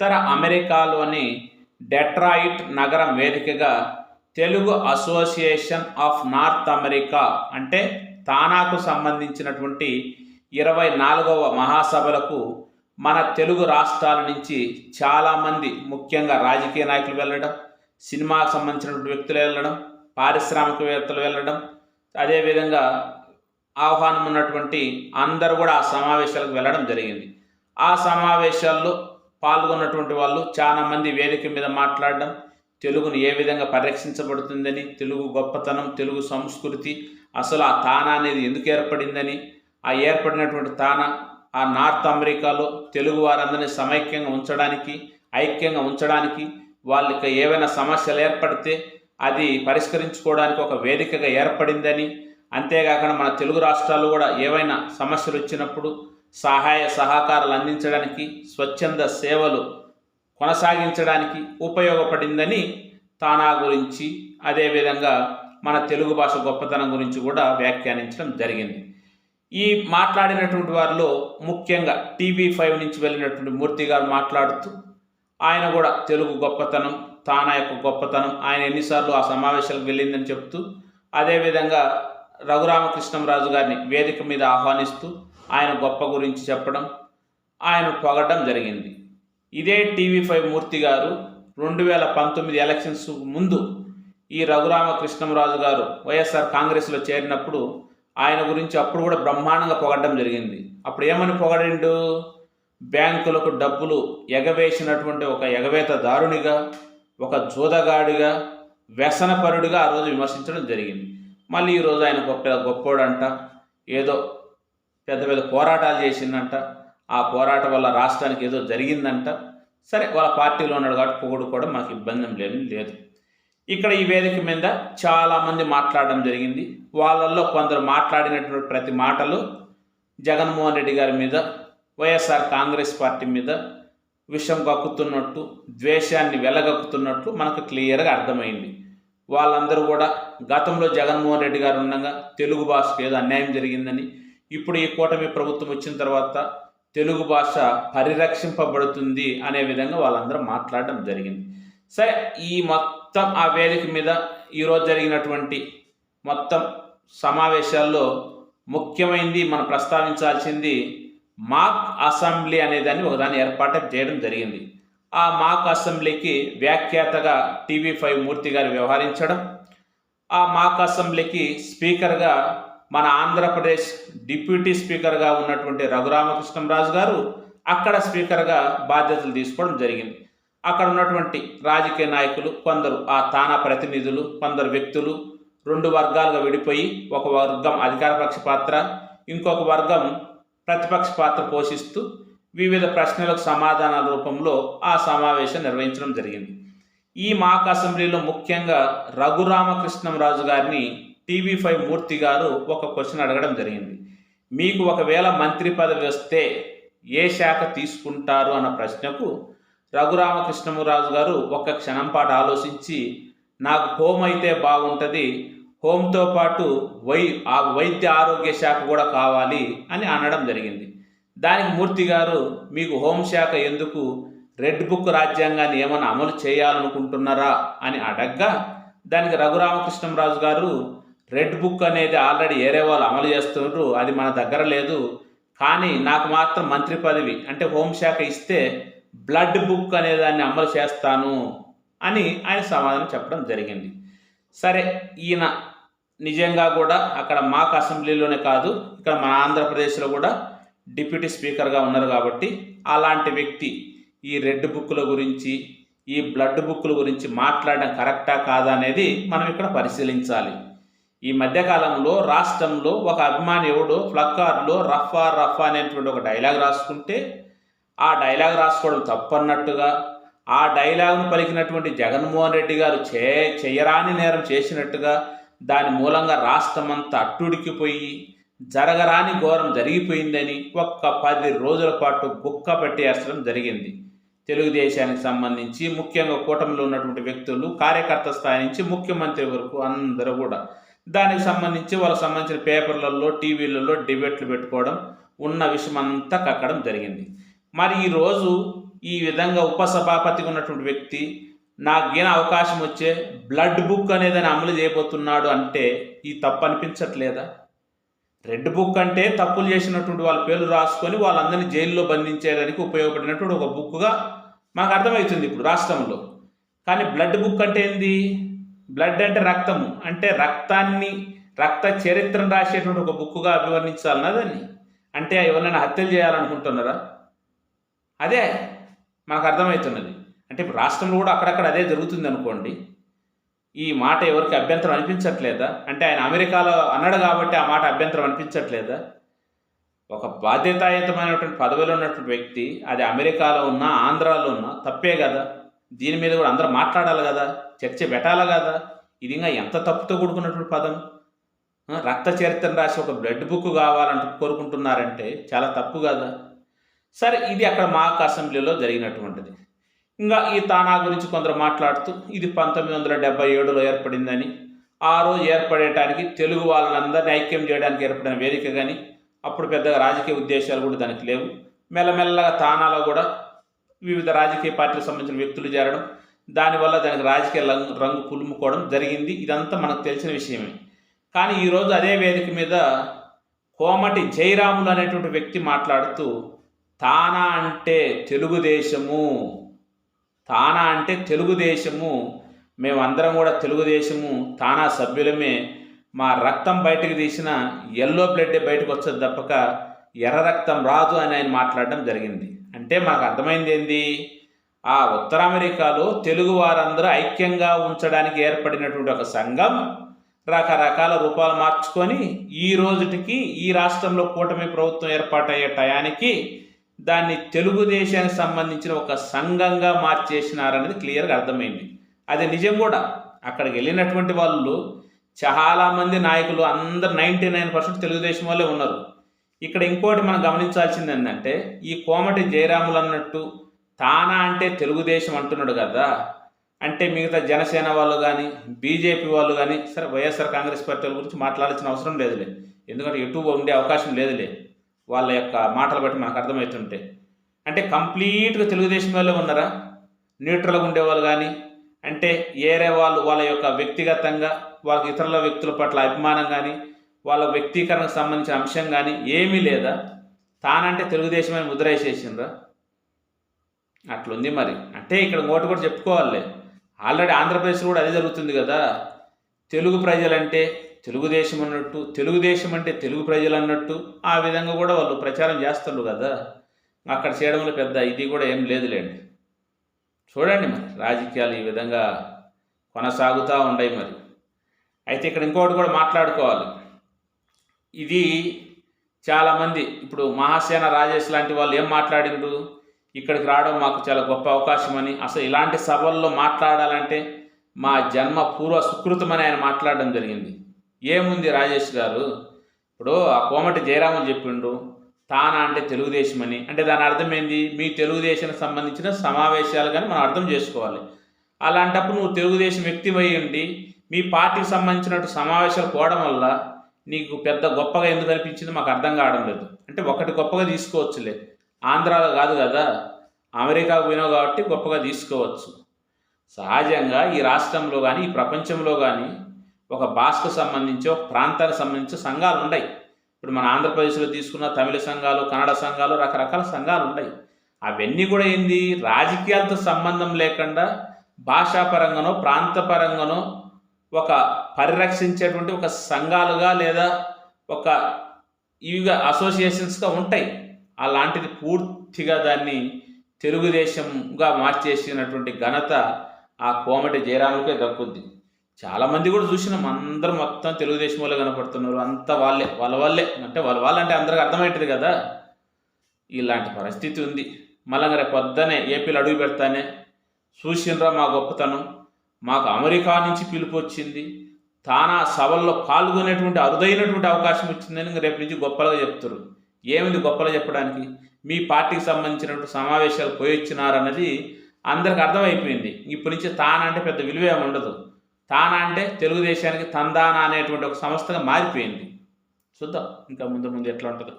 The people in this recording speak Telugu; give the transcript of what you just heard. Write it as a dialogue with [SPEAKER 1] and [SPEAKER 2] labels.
[SPEAKER 1] ఉత్తర అమెరికాలోని డెట్రాయిట్ నగరం వేదికగా Telugu association of North America అంటే తానాకు సంబంధించినటువంటి ఇరవై నాలుగవ మహాసభలకు మన తెలుగు రాష్ట్రాల నుంచి చాలామంది ముఖ్యంగా రాజకీయ నాయకులు వెళ్ళడం సినిమాకు సంబంధించినటువంటి వ్యక్తులు వెళ్ళడం పారిశ్రామికవేత్తలు వెళ్ళడం అదేవిధంగా ఆహ్వానం ఉన్నటువంటి అందరూ కూడా ఆ సమావేశాలకు వెళ్ళడం జరిగింది. ఆ సమావేశాల్లో పాల్గొన్నటువంటి వాళ్ళు చాలా మంది వేదిక మీద మాట్లాడడం తెలుగును ఏ విధంగా పరిరక్షించబడుతుందని తెలుగు గొప్పతనం తెలుగు సంస్కృతి అసలు ఆ తానా అనేది ఎందుకు ఏర్పడిందని ఆ ఏర్పడినటువంటి తానా ఆ నార్త్ అమెరికాలో తెలుగు వారందరినీ సమైక్యంగా ఉంచడానికి ఐక్యంగా ఉంచడానికి వాళ్ళకి ఏవైనా సమస్యలు ఏర్పడితే అది పరిష్కరించుకోవడానికి ఒక వేదికగా ఏర్పడిందని అంతేకాకుండా మన తెలుగు రాష్ట్రాలు కూడా ఏవైనా సమస్యలు వచ్చినప్పుడు సహాయ సహకారాలు అందించడానికి స్వచ్ఛంద సేవలు కొనసాగించడానికి ఉపయోగపడిందని తానా గురించి అదేవిధంగా మన తెలుగు భాష గొప్పతనం గురించి కూడా వ్యాఖ్యానించడం జరిగింది. ఈ మాట్లాడినటువంటి వారిలో ముఖ్యంగా టీవీ ఫైవ్ నుంచి వెళ్ళినటువంటి మూర్తి గారు మాట్లాడుతూ ఆయన కూడా తెలుగు గొప్పతనం తానా యొక్క గొప్పతనం ఆయన ఎన్నిసార్లు ఆ సమావేశాలకు వెళ్ళిందని చెప్తూ అదేవిధంగా రఘురామకృష్ణంరాజు గారిని వేదిక మీద ఆహ్వానిస్తూ ఆయన గొప్ప గురించి చెప్పడం ఆయన పొగడం జరిగింది. ఇదే టీవీ ఫైవ్ మూర్తి గారు రెండు వేల పంతొమ్మిది ఎలక్షన్స్ ముందు ఈ రఘురామకృష్ణంరాజు గారు వైఎస్ఆర్ కాంగ్రెస్లో చేరినప్పుడు ఆయన గురించి అప్పుడు కూడా బ్రహ్మాండంగా పొగడడం జరిగింది. అప్పుడు ఏమని పొగడిండు? బ్యాంకులకు డబ్బులు ఎగవేసినటువంటి ఒక ఎగవేత దారునిగా ఒక జూదగాడిగా వ్యసనపరుడిగా ఆ రోజు విమర్శించడం జరిగింది. మళ్ళీ ఈరోజు ఆయన గొప్ప గొప్పోడంట. ఏదో పెద్ద పెద్ద పోరాటాలు చేసిందంట. ఆ పోరాటం వల్ల రాష్ట్రానికి ఏదో జరిగిందంట. సరే వాళ్ళ పార్టీలో ఉన్నాడు కాబట్టి పొగడుకోవడం కూడా మాకు ఇబ్బంది లేని లేదు. ఇక్కడ ఈ వేదిక మీద చాలామంది మాట్లాడడం జరిగింది. వాళ్ళల్లో కొందరు మాట్లాడినటువంటి ప్రతి మాటలు జగన్మోహన్ రెడ్డి గారి మీద వైఎస్ఆర్ కాంగ్రెస్ పార్టీ మీద విషం కక్కుతున్నట్టు ద్వేషాన్ని వెలగక్కుతున్నట్టు మనకు క్లియర్గా అర్థమైంది. వాళ్ళందరూ కూడా గతంలో జగన్మోహన్ రెడ్డి గారు ఉండగా తెలుగు భాషకు ఏదో అన్యాయం జరిగిందని ఇప్పుడు ఈ కూటమి ప్రభుత్వం వచ్చిన తర్వాత తెలుగు భాష పరిరక్షింపబడుతుంది అనే విధంగా వాళ్ళందరూ మాట్లాడడం జరిగింది. సరే ఈ మొత్తం ఆ వేదిక మీద ఈరోజు జరిగినటువంటి మొత్తం సమావేశాల్లో ముఖ్యమైనది మనం ప్రస్తావించాల్సింది మాక్ అసెంబ్లీ అనేదాన్ని ఒకదాన్ని ఏర్పాటు చేయడం జరిగింది. ఆ మాక్ అసెంబ్లీకి వ్యాఖ్యాతగా టీవీ ఫైవ్ మూర్తి గారు వ్యవహరించడం ఆ మాక్ అసెంబ్లీకి స్పీకర్గా మన ఆంధ్రప్రదేశ్ డిప్యూటీ స్పీకర్గా ఉన్నటువంటి రఘురామకృష్ణంరాజు గారు అక్కడ స్పీకర్గా బాధ్యతలు తీసుకోవడం జరిగింది. అక్కడ ఉన్నటువంటి రాజకీయ నాయకులు కొందరు ఆ తానా ప్రతినిధులు కొందరు వ్యక్తులు రెండు వర్గాలుగా విడిపోయి ఒక వర్గం అధికారపక్ష పాత్ర ఇంకొక వర్గం ప్రతిపక్ష పాత్ర పోషిస్తూ వివిధ ప్రశ్నలకు సమాధానాల రూపంలో ఆ సమావేశం నిర్వహించడం జరిగింది. ఈ మాక్ అసెంబ్లీలో ముఖ్యంగా రఘురామకృష్ణంరాజు గారిని టీవీ ఫైవ్ మూర్తి గారు ఒక క్వశ్చన్ అడగడం జరిగింది. మీకు ఒకవేళ మంత్రి పదవి వస్తే ఏ శాఖ తీసుకుంటారు అన్న ప్రశ్నకు రఘురామకృష్ణమురాజు గారు ఒక క్షణం పాటు ఆలోచించి నాకు హోమ్ అయితే బాగుంటుంది హోమ్తో పాటు వై ఆ వైద్య ఆరోగ్య శాఖ కూడా కావాలి అని అనడం జరిగింది. దానికి మూర్తి గారు మీకు హోంశాఖ ఎందుకు రెడ్ బుక్ రాజ్యాంగాన్ని ఏమైనా అమలు చేయాలనుకుంటున్నారా అని అడగ్గా దానికి రఘురామకృష్ణరాజు గారు రెడ్ బుక్ అనేది ఆల్రెడీ ఏరే వాళ్ళు అమలు చేస్తున్నారు అది మన దగ్గర లేదు. కానీ నాకు మాత్రం మంత్రి పదవి అంటే హోంశాఖ ఇస్తే బ్లడ్ బుక్ అనే దాన్ని అమలు చేస్తాను అని ఆయన సమాధానం చెప్పడం జరిగింది. సరే ఈయన నిజంగా కూడా అక్కడ మాక్ అసెంబ్లీలోనే కాదు ఇక్కడ మన ఆంధ్రప్రదేశ్లో కూడా డిప్యూటీ స్పీకర్గా ఉన్నారు కాబట్టి అలాంటి వ్యక్తి ఈ రెడ్ బుక్ల గురించి ఈ బ్లడ్ బుక్ల గురించి మాట్లాడడం కరెక్టా కాదా అనేది మనం ఇక్కడ పరిశీలించాలి. ఈ మధ్యకాలంలో రాష్ట్రంలో ఒక అభిమాని ఎవడో ఫ్లక్కార్లో రఫా రఫా అనేటువంటి ఒక డైలాగ్ రాసుకుంటే ఆ డైలాగ్ రాసుకోవడం తప్పన్నట్టుగా ఆ డైలాగ్ను పలికినటువంటి జగన్మోహన్ రెడ్డి గారు చే చేయరాని నేరం చేసినట్టుగా దాని మూలంగా రాష్ట్రమంతా అట్టుడికిపోయి జరగరాని ఘోరం జరిగిపోయిందని ఒక్క పది రోజుల పాటు గుక్క పెట్టేసడం జరిగింది. తెలుగుదేశానికి సంబంధించి ముఖ్యంగా కూటమిలో ఉన్నటువంటి వ్యక్తులు కార్యకర్త స్థాయి నుంచి ముఖ్యమంత్రి వరకు అందరూ కూడా దానికి సంబంధించి వాళ్ళకి సంబంధించిన పేపర్లలో టీవీలలో డిబేట్లు పెట్టుకోవడం ఉన్న విషయం అంతా కక్కడం జరిగింది. మరి ఈరోజు ఈ విధంగా ఉపసభాపతిగా ఉన్నటువంటి వ్యక్తి నాకు గిన అవకాశం వచ్చే బ్లడ్ బుక్ అనేదాన్ని అమలు చేయబోతున్నాడు అంటే ఈ తప్పు అనిపించట్లేదా? రెడ్ బుక్ అంటే తప్పులు చేసినటువంటి వాళ్ళ పేర్లు రాసుకొని వాళ్ళందరినీ జైల్లో బంధించేయడానికి ఉపయోగపడినటువంటి ఒక బుక్గా మాకు అర్థమవుతుంది ఇప్పుడు రాష్ట్రంలో. కానీ బ్లడ్ బుక్ అంటే ఏంది? బ్లడ్ అంటే రక్తము. అంటే రక్తాన్ని రక్త చరిత్రను రాసేటువంటి ఒక బుక్గా అభివర్ణించాలన్నా దాన్ని అంటే ఎవరైనా హత్యలు చేయాలనుకుంటున్నారా? అదే మనకు అర్థమవుతున్నది. అంటే ఇప్పుడు రాష్ట్రంలో కూడా అక్కడక్కడ అదే జరుగుతుంది అనుకోండి. ఈ మాట ఎవరికి అభ్యంతరం అనిపించట్లేదా? అంటే ఆయన అమెరికాలో అన్నాడు కాబట్టి ఆ మాట అభ్యంతరం అనిపించట్లేదా? ఒక బాధ్యతాయుతమైనటువంటి పదవిలో ఉన్నటువంటి వ్యక్తి అది అమెరికాలో ఉన్నా ఆంధ్రాలో ఉన్నా తప్పే కదా. దీని మీద కూడా అందరూ మాట్లాడాలి కదా. చర్చ పెట్టాలి కదా? ఇది ఇంకా ఎంత తప్పుతో కూడుకున్నటువంటి పదం? రక్త చరిత్రను రాసి ఒక బ్లడ్ బుక్ కావాలంటూ కోరుకుంటున్నారంటే చాలా తప్పు కదా? సరే ఇది అక్కడ మాక్ అసెంబ్లీలో జరిగినటువంటిది. ఇంకా ఈ తానా గురించి కొందరు మాట్లాడుతూ ఇది పంతొమ్మిది వందల డెబ్బై ఏడులో ఏర్పడిందని ఆ రోజు ఏర్పడేటానికి తెలుగు వాళ్ళందరినీ ఐక్యం చేయడానికి ఏర్పడిన వేదిక కానీ అప్పుడు పెద్దగా రాజకీయ ఉద్దేశాలు కూడా దానికి లేవు. మెల్లమెల్లగా తానాలో కూడా వివిధ రాజకీయ పార్టీలకు సంబంధించిన వ్యక్తులు చేరడం దానివల్ల దానికి రాజకీయ రంగు రంగు పులుముకోవడం జరిగింది. ఇదంతా మనకు తెలిసిన విషయమే. కానీ ఈరోజు అదే వేదిక మీద కోమటి జయరాములు అనేటువంటి వ్యక్తి మాట్లాడుతూ తానా అంటే తెలుగుదేశము తానా అంటే తెలుగుదేశము మేమందరం కూడా తెలుగుదేశము తానా సభ్యులమే మా రక్తం బయటకు తీసిన ఎల్లో బ్లడ్ బయటకు వచ్చేది తప్పక ఎర్ర రక్తం రాదు అని ఆయన మాట్లాడడం జరిగింది. అంటే మనకు అర్థమైంది ఏంది? ఆ ఉత్తర అమెరికాలో తెలుగు వారందరూ ఐక్యంగా ఉంచడానికి ఏర్పడినటువంటి ఒక సంఘం రకరకాల రూపాలు మార్చుకొని ఈ రోజుటికి ఈ రాష్ట్రంలో కూటమి ప్రభుత్వం ఏర్పాటయ్యే టయానికి దాన్ని తెలుగుదేశానికి సంబంధించిన ఒక సంఘంగా మార్చేసినారనేది క్లియర్గా అర్థమైంది. అది నిజం కూడా. అక్కడికి వెళ్ళినటువంటి వాళ్ళు చాలామంది నాయకులు అందరు నైంటీ నైన్ పర్సెంట్ తెలుగుదేశం వాళ్ళే ఉన్నారు. ఇక్కడ ఇంకోటి మనం గమనించాల్సింది ఏంటంటే ఈ కోమటి జయరాములు అన్నట్టు తానా అంటే తెలుగుదేశం అంటున్నాడు కదా. అంటే మిగతా జనసేన వాళ్ళు కానీ బీజేపీ వాళ్ళు కానీ సరే వైఎస్ఆర్ కాంగ్రెస్ పార్టీల గురించి మాట్లాడాల్సిన అవసరం లేదులే. ఎందుకంటే ఎటు ఉండే అవకాశం లేదులే. వాళ్ళ యొక్క మాటలు బట్టి మనకు అర్థమవుతుంటే. అంటే కంప్లీట్గా తెలుగుదేశం వాళ్ళే ఉన్నారా? న్యూట్రల్గా ఉండేవాళ్ళు కానీ అంటే ఏరే వాళ్ళు వాళ్ళ యొక్క వ్యక్తిగతంగా వాళ్ళకి ఇతరుల వ్యక్తుల పట్ల అభిమానం కానీ వాళ్ళ వ్యక్తీకరణకు సంబంధించిన అంశం కానీ ఏమీ లేదా? తానంటే తెలుగుదేశం అని ముద్ర వేసేసిందా అట్లుంది మరి. అంటే ఇక్కడ ఇంకోటి కూడా చెప్పుకోవాలి. ఆల్రెడీ ఆంధ్రప్రదేశ్లో కూడా అదే జరుగుతుంది కదా. తెలుగు ప్రజలంటే తెలుగుదేశం అన్నట్టు తెలుగుదేశం అంటే తెలుగు ప్రజలు అన్నట్టు ఆ విధంగా కూడా వాళ్ళు ప్రచారం చేస్తున్నారు కదా. అక్కడ చేయడంలో పెద్ద ఇది కూడా ఏం లేదులేండి. చూడండి మరి రాజకీయాలు ఈ విధంగా కొనసాగుతూ ఉన్నాయి మరి. అయితే ఇక్కడ ఇంకోటి కూడా మాట్లాడుకోవాలి. ఇది చాలామంది ఇప్పుడు మహాసేన రాజేష్ లాంటి వాళ్ళు ఏం మాట్లాడిండ్రు? ఇక్కడికి రావడం మాకు చాలా గొప్ప అవకాశం అని. అసలు ఇలాంటి సభల్లో మాట్లాడాలంటే మా జన్మ పూర్వ సుకృతమని ఆయన మాట్లాడడం జరిగింది. ఏముంది రాజేష్ గారు? ఇప్పుడు ఆ కోమటి జయరామన్ చెప్పిండు తానా అంటే తెలుగుదేశం అని. అంటే దాని అర్థం ఏంది? మీ తెలుగుదేశానికి సంబంధించిన సమావేశాలు కానీ మనం అర్థం చేసుకోవాలి. అలాంటప్పుడు నువ్వు తెలుగుదేశం వ్యక్తి ఉండి మీ పార్టీకి సంబంధించినట్టు సమావేశాలు పోవడం వల్ల నీకు పెద్ద గొప్పగా ఎందుకు అనిపించింది మాకు అర్థం కావడం లేదు. అంటే ఒకటి గొప్పగా తీసుకోవచ్చులే. ఆంధ్రాలో కాదు కదా అమెరికాకు పోయినావు కాబట్టి గొప్పగా తీసుకోవచ్చు. సహజంగా ఈ రాష్ట్రంలో కానీ ఈ ప్రపంచంలో కానీ ఒక భాషకు సంబంధించి ఒక ప్రాంతానికి సంబంధించి సంఘాలు ఉన్నాయి ఇప్పుడు మన ఆంధ్రప్రదేశ్లో తీసుకున్న తమిళ సంఘాలు కన్నడ సంఘాలు రకరకాల సంఘాలు ఉన్నాయి అవన్నీ కూడా ఏంది? రాజకీయాలతో సంబంధం లేకుండా భాషాపరంగానో ప్రాంతపరంగానో ఒక పరిరక్షించేటువంటి ఒక సంఘాలుగా లేదా ఒక ఇవిగా అసోసియేషన్స్గా ఉంటాయి. అలాంటిది పూర్తిగా దాన్ని తెలుగుదేశంగా మార్చేసినటువంటి ఘనత ఆ కోమటి జయరాములకే దక్కుద్ది చాలామంది కూడా చూసినాం అందరూ మొత్తం తెలుగుదేశం వాళ్ళే కనపడుతున్నారు. అంతా వాళ్ళే వాళ్ళ వాళ్ళే. అంటే వాళ్ళ వాళ్ళంటే అందరికి అర్థమవుతుంది కదా. ఇలాంటి పరిస్థితి ఉంది. మళ్ళీ రేపు పొద్దునే ఏపీలో అడుగు పెడతానే. చూసినరా మా గొప్పతనం? మాకు అమెరికా నుంచి పిలుపు వచ్చింది. తానా సభల్లో పాల్గొనేటువంటి అరుదైనటువంటి అవకాశం వచ్చిందని రేపు నుంచి గొప్పలుగా చెప్తారు ఏమిది గొప్పలు చెప్పడానికి? మీ పార్టీకి సంబంధించినటువంటి సమావేశాలు పోయొచ్చినారన్నది అందరికి అర్థమైపోయింది. ఇప్పటి నుంచి తానంటే పెద్ద విలువ ఉండదు. తానా అంటే తెలుగుదేశానికి తందానా అనేటువంటి ఒక సంస్థగా మారిపోయింది. చూద్దాం ఇంకా ముందు ముందు ఎట్లా ఉంటుందో.